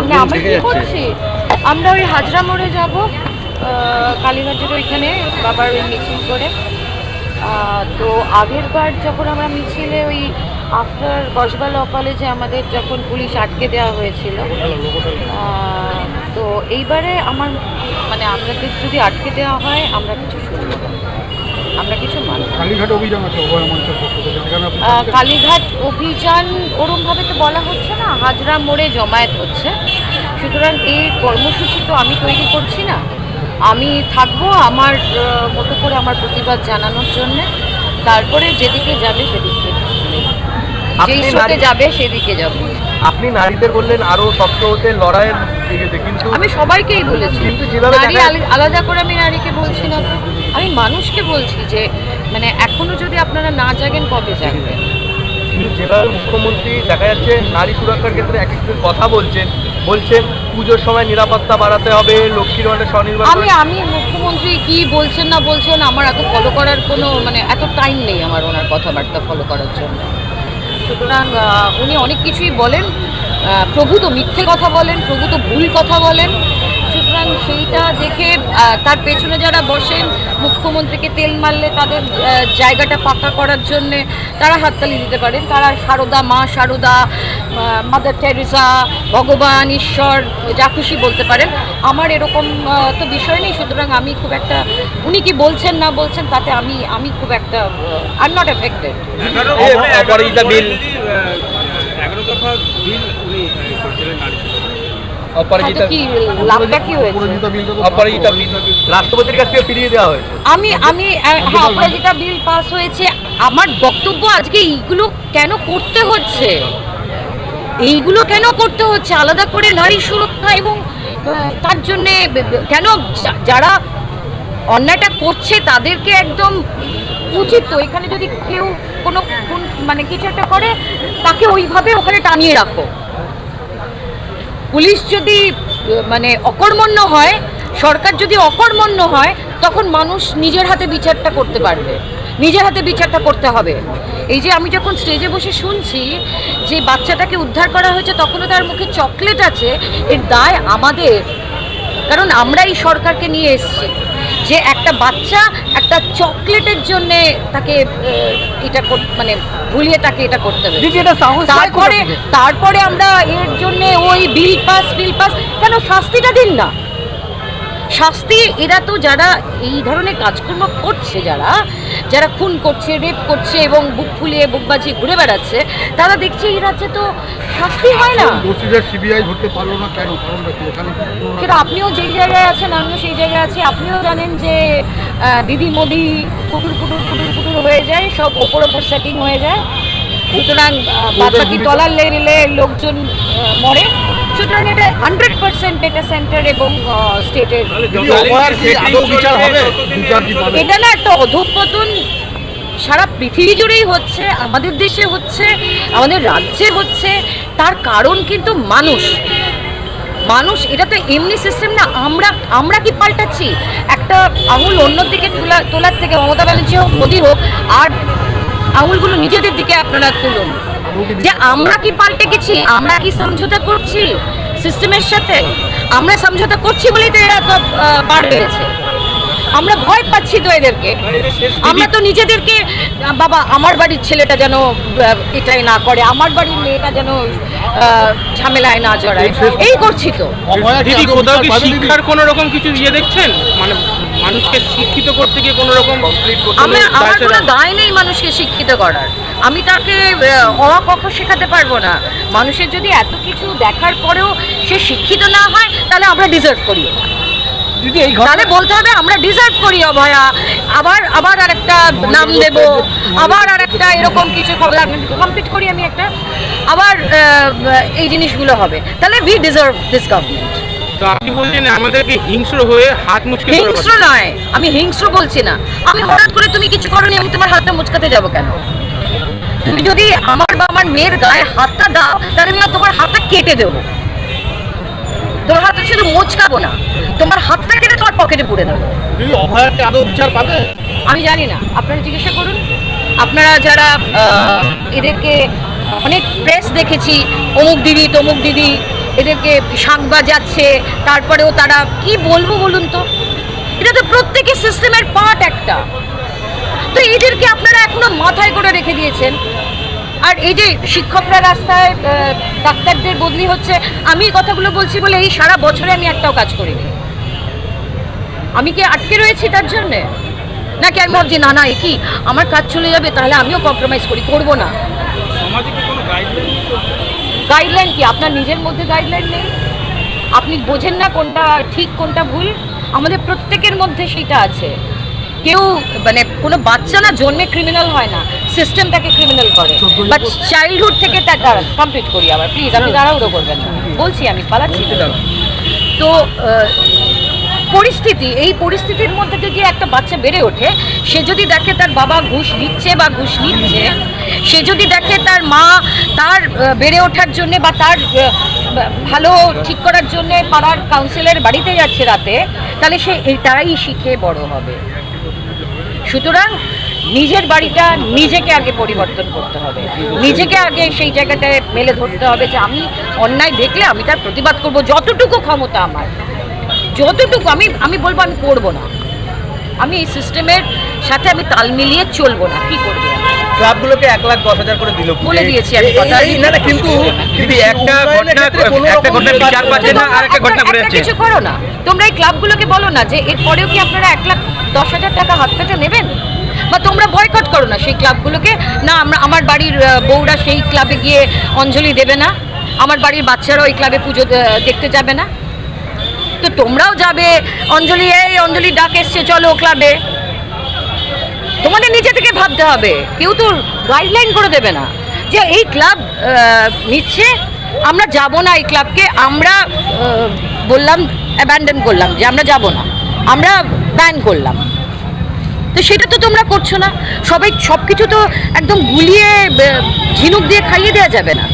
আমরা আমরা ওই হাজরা মোড়ে যাব কালীঘাটের ওইখানে, বাবার ওই মিছিল করে তো আগের বার যখন আমরা মিছিলে ওই আফটার কসবা ল কলেজে আমাদের যখন পুলিশ আটকে দেওয়া হয়েছিল তো এইবারে আমার মানে আমাদের যদি আটকে দেওয়া হয়, আমরা কিছু শুনব। আমরা কিছু কালীঘাট অভিযান আছে কালীঘাট অভিযান ওরমভাবে তো বলা হচ্ছে না হাজরা মোড়ে জমায়েত হচ্ছে। সুতরাং এই কর্মসূচি তো আমি তৈরি করছি না। আমি থাকব আমার মতো করে আমার প্রতিবাদ জানানোর জন্য। তারপরে যেদিকে যাবে সেদিকে আপনি যেই স্রোতে যাবে সেদিকে যাব। আপনি নারীদের বললেন আরও শক্ত হতে লড়াইয়ের দিকে কিন্তু আমি সবাইকেই বলেছি। কিন্তু যেভাবে নারী আলাদা করে আমি নারীকে বলছি না তো। আমি মানুষকে বলছি যে মানে এখনও যদি আপনারা না জাগেন কবে জাগবেন? যেভাবে মুখ্যমন্ত্রী দেখা যাচ্ছে নারী সুরক্ষার ক্ষেত্রে এক একটু কথা বলছেন বলছেন পুজোর সময় নিরাপত্তা বাড়াতে হবে লক্ষ্মীর ভাণ্ডার স্বনির্ভর আমি আমি মুখ্যমন্ত্রী কি বলছেন না বলছেন আমার এত ফলো করার কোনো মানে এত টাইম নেই আমার ওনার কথাবার্তা ফলো করার জন্য। সুতরাং উনি অনেক কিছুই বলেন প্রভু তো মিথ্যে কথা বলেন প্রভু তো ভুল কথা বলেন সুতরাং সেইটা দেখে তার পেছনে যারা বসেন মুখ্যমন্ত্রীকে তেল মারলে তাদের জায়গাটা পাকা করার জন্যে তারা হাততালি দিতে পারেন। তারা সারদা মা সারদা মাদার টেরিসা ভগবান ঈশ্বর যা খুশি বলতে পারেন। আমার এরকম তো বিষয় নেই সুতরাং আমি খুব একটা উনি কি বলছেন না বলছেন তাতে আমি আমি খুব একটা আই নট এফেক্টেড বিল। এগারো দফা বিল উনি আহ, করেছিলেন নারী অপরাজিতা কি লাভটা কি হয়েছে? পরিচিত বিলটা তো অপরাজিতা বিল। রাষ্ট্রপতির কাছ থেকে ফিরিয়ে দেওয়া হয়েছে। আমি আমি হ্যাঁ অপরাজিতা বিল পাস হয়েছে। আমার বক্তব্য আজকে এইগুলো কেন করতে হচ্ছে? এইগুলো কেন করতে হচ্ছে? আলাদা করে নারী সুরক্ষা এবং তার জন্যে কেন যারা অন্যায়টা করছে তাদেরকে একদম উচিত তো। এখানে যদি কেউ কোনো মানে কিছু একটা করে তাকে ওইভাবে ওখানে টানিয়ে রাখো। পুলিশ যদি মানে অকর্মণ্য হয়, সরকার যদি অকর্মণ্য হয়, তখন মানুষ নিজের হাতে বিচারটা করতে পারবে। নিজের হাতে বিচারটা করতে হবে। এই যে আমি যখন স্টেজে বসে শুনছি যে বাচ্চাটাকে উদ্ধার করা হয়েছে, তখনও তার মুখে চকলেট আছে, এর দায় আমাদের। কারণ আমরা এই সরকারকে নিয়ে এসেছি। যে একটা বাচ্চা একটা চকলেটের জন্য তাকে এটা মানে ভুলিয়ে তাকে এটা করতে হবে। তারপরে তারপরে আমরা এর জন্য ওই বিল পাস বিল পাস কেন শাস্তিটা দিন না? শাস্তি এরা তো যারা এই ধরনের কাজকর্ম করছে যারা যারা খুন করছে রেপ করছে এবং বুক ফুলিয়ে বুক বাজিয়ে ঘুরে বেড়াচ্ছে তারা দেখছে এই রাজ্যে তো শাস্তি হয় না। সিবিআই ধরতে পারল না কেন? সেটা আপনিও যেই জায়গায় আছেন আমিও সেই জায়গায় আছি আপনিও জানেন যে দিদি মোদি কুটুর কুটুর কুটুর কুটুর হয়ে যায় সব ওপর ওপর সেটিং হয়ে যায়। সুতরাং বাদ বাকি ডলার লেভেলে লোকজন মরে। সুতরাং এটা হান্ড্রেড পার্সেন্ট ডেটা সেন্টার এবং স্টেটের দিদি, অভয়ার কি আদৌ বিচার হবে বিচার কি পাবে? এটা না একটা অধঃপতন সারা পৃথিবী জুড়েই হচ্ছে আমাদের দেশে হচ্ছে আমাদের রাজ্যে হচ্ছে তার কারণ কিন্তু মানুষ। মানুষ এটা তো এমনি সিস্টেম না আমরা আমরা কি পাল্টাচ্ছি? একটা আঙুল অন্যদিকে তোলা তোলার থেকে মমতা ব্যানার্জি হোক মোদী হোক আর আঙুলগুলো নিজেদের দিকে আপনারা তুলুন। যে আমরা কি পাল্টে গেছি, আমরা কি সমঝোতা করছি সিস্টেমের সাথে? আমরা সমঝোতা করছি বলেই তো এরা তো পার পেয়েছে আমরা ভয় পাচ্ছি তো এদেরকে। আমরা তো নিজেদেরকে, বাবা, আমার বাড়ির ছেলেটা যেন এটাই না করে, আমার বাড়ির মেয়েটা যেন ঝামেলায় না জড়ায়। এই করছি তো। দিদি কোথাও কি শিক্ষার কোনো রকম কিছু ইয়ে দেখছেন? মানে মানুষকে শিক্ষিত করতে গিয়ে কোনো রকম আমি আমার কোনো দায় নেই মানুষকে শিক্ষিত করার। আমি তাকে আহ, অ শেখাতে পারব না। মানুষের যদি এত কিছু দেখার পরেও সে শিক্ষিত না হয় তাহলে আমরা ডিজার্ভ করি না। দিদি এই তাহলে বলতে হবে আমরা ডিজার্ভ করি অভয়া। আবার আবার আরেকটা নাম দেব। আবার আরেকটা এরকম কিছু কমপ্লিট করি আমি একটা। আবার এই জিনিসগুলো হবে। তাহলে উই ডিজার্ভ দিস গভর্নমেন্ট তো আপনি বলছেন আমাদেরকে হিংস্র হয়ে হাত মুচকে হিংস্র নয়। আমি হিংস্র বলছি না। আমি হঠাৎ করে তুমি কিছু করনি আমি তোমার হাতটা মুচকাতে যাব কেন? তুমি যদি আমার বা আমার মেয়ের গায়ে হাতটা দাও তাহলে আমি তোমার হাতটা কেটে দেবো। তোমার হাতটা শুধু মুচকাবো না তোমার হাতটা কেটে তোমার পকেটে পুড়ে দেবো। আমি জানি না আপনারা জিজ্ঞাসা করুন। আপনারা যারা এদেরকে অনেক প্রেস দেখেছি অমুক দিদি তমুক দিদি এদেরকে শাঁখ বাজাচ্ছে তারপরেও তারা কি বলব বলুন তো? এটা তো প্রত্যেকের সিস্টেমের পার্ট একটা। তো এদেরকে আপনারা এখনও মাথায় করে রেখে দিয়েছেন। আর এই যে শিক্ষকরা রাস্তায় ডাক্তারদের বদলি হচ্ছে আমি এই কথাগুলো বলছি বলে এই সারা বছরে আমি একটাও কাজ করিনি। আমি কি আটকে রয়েছি তার জন্যে? নাকি আমি ভাবছি না না কি? আমার কাজ চলে যাবে তাহলে আমিও কম্প্রোমাইজ করি করব না। গাইডলাইন কি আপনার নিজের মধ্যে গাইডলাইন নেই? আপনি বোঝেন না কোনটা ঠিক কোনটা ভুল? আমাদের প্রত্যেকের মধ্যে সেটা আছে। কেউ মানে কোনো বাচ্চা না জন্মে ক্রিমিনাল হয় না। সিস্টেম তাকে ক্রিমিনাল করে। বাট চাইল্ডহুড থেকে কমপ্লিট করি আবার। প্লিজ আপনি তাড়াহুড়ো করবেন না। বলছি আমি পালাচ্ছি। তো পরিস্থিতি এই পরিস্থিতির মধ্যে যদি একটা বাচ্চা বেড়ে ওঠে সে যদি দেখে তার বাবা ঘুষ দিচ্ছে বা ঘুষ নিচ্ছে সে যদি দেখে তার মা তার বেড়ে ওঠার জন্যে বা তার ভালো ঠিক করার জন্যে পাড়ার কাউন্সিলের বাড়িতে যাচ্ছে রাতে তাহলে সে এটাই শিখে বড় হবে। সুতরাং নিজের বাড়িটা নিজেকে আগে পরিবর্তন করতে হবে। নিজেকে আগে সেই জায়গাটায় মেলে ধরতে হবে যে আমি অন্যায় দেখলে আমি তার প্রতিবাদ করব যতটুকু ক্ষমতা আমার। যতটুকু আমি আমি বলব আমি করব না। আমি এই সিস্টেমের সাথে আমি তাল মিলিয়ে চলবো না। কি করব? ক্লাবগুলোকে এক লাখ দশ হাজার করে দিল। বলে দিয়েছি আমি কথা। না না কিন্তু দিদি একটা ঘটনা একটা ঘটনা বিচার পাচ্ছে না আর একটা ঘটনা ঘটে যাচ্ছে। কিছু করো না। তোমরা এই ক্লাবগুলোকে বলো না যে এরপরেও কি আপনারা এক লাখ দশ হাজার টাকা হাত পেতে নেবেন? বা তোমরা বয়কট করো না সেই ক্লাবগুলোকে না, আমরা, আমার বাড়ির বউরা সেই ক্লাবে গিয়ে অঞ্জলি দেবে না। আমার বাড়ির বাচ্চারা ওই ক্লাবে পুজো দেখতে যাবে না। তো তোমরাও যাবে, অঞ্জলি, এই অঞ্জলি ডাক এসছে, চলো ক্লাবে তোমাদের নিজে থেকে ভাবতে হবে। কেউ তো গাইডলাইন করে দেবে না যে এই ক্লাব নিচ্ছে, আমরা যাব না এই ক্লাবকে আমরা বললাম অ্যাবান্ডন করলাম যে আমরা যাব না। আমরা ব্যান করলাম। তো সেটা তো তোমরা করছ না। সবাই সব কিছু তো একদম গুলিয়ে ঝিনুক দিয়ে খাইয়ে দেওয়া যাবে না।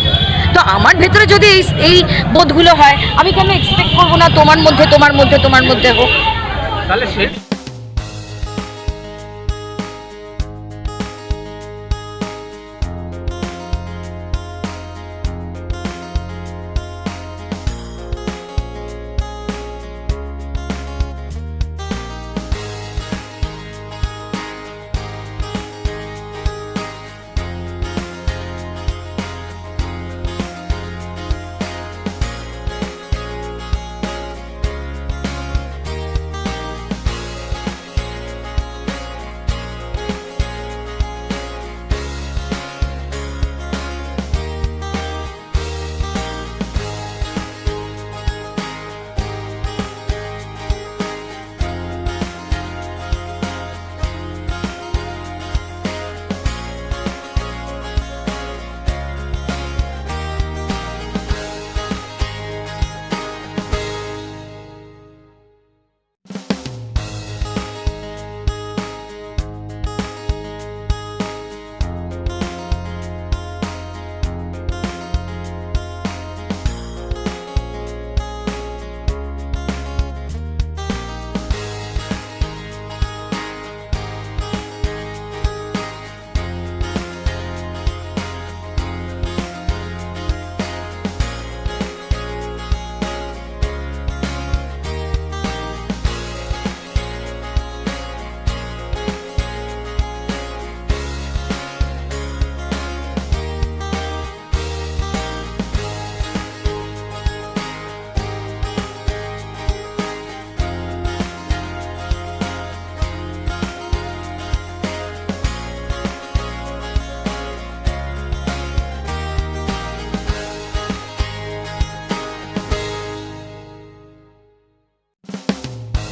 তো আমার ভেতরে যদি এই এই বোধগুলো হয়, আমি কেন এক্সপেক্ট করব না তোমার মধ্যে তোমার মধ্যে তোমার মধ্যে হোক? তাহলে